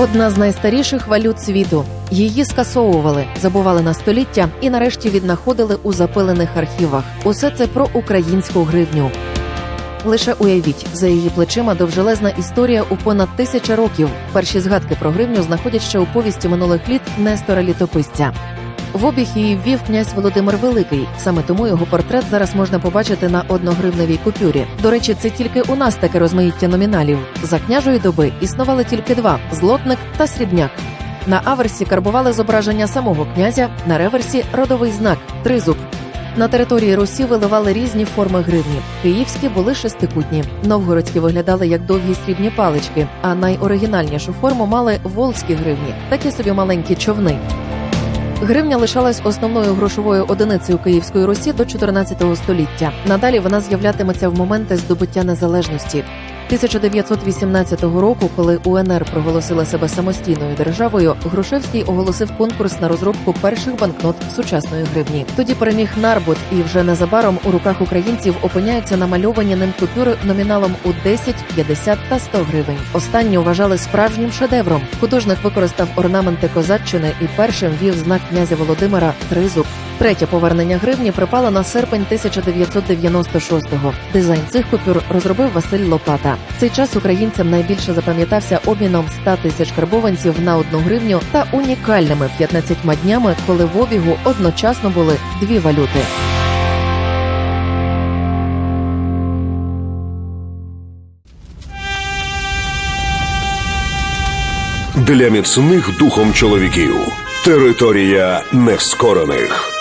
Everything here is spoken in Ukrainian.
Одна з найстаріших валют світу. Її скасовували, забували на століття і нарешті віднаходили у запилених архівах. Усе це про українську гривню. Лише уявіть, за її плечима довжелезна історія у понад тисяча років. Перші згадки про гривню знаходять ще у повісті минулих літ Нестора Літописця. В обіг її ввів князь Володимир Великий. Саме тому його портрет зараз можна побачити на одногривневій купюрі. До речі, це тільки у нас таке розмаїття номіналів. За княжої доби існували тільки два злотник та срібняк. На аверсі карбували зображення самого князя, на реверсі родовий знак тризуб. На території Русі виливали різні форми гривні. Київські були шестикутні, новгородські виглядали як довгі срібні палички, а найоригінальнішу форму мали волзькі гривні, такі собі маленькі човни. Гривня лишалась основною грошовою одиницею Київської Русі до 14 століття. Надалі вона з'являтиметься в моменти здобуття незалежності. 1918 року, коли УНР проголосила себе самостійною державою, Грушевський оголосив конкурс на розробку перших банкнот сучасної гривні. Тоді переміг Нарбут, і вже незабаром у руках українців опиняються намальовані ним купюри номіналом у 10, 50 та 100 гривень. Останні вважали справжнім шедевром. Художник використав орнаменти козаччини і першим вів знак князя Володимира тризуб. Третє повернення гривні припало на серпень 1996-го. Дизайн цих купюр розробив Василь Лопата. В Цей час українцям найбільше запам'ятався обміном 100 тисяч карбованців на одну гривню та унікальними 15 днями, коли в обігу одночасно були дві валюти. Для міцних духом чоловіків. Територія нескорених.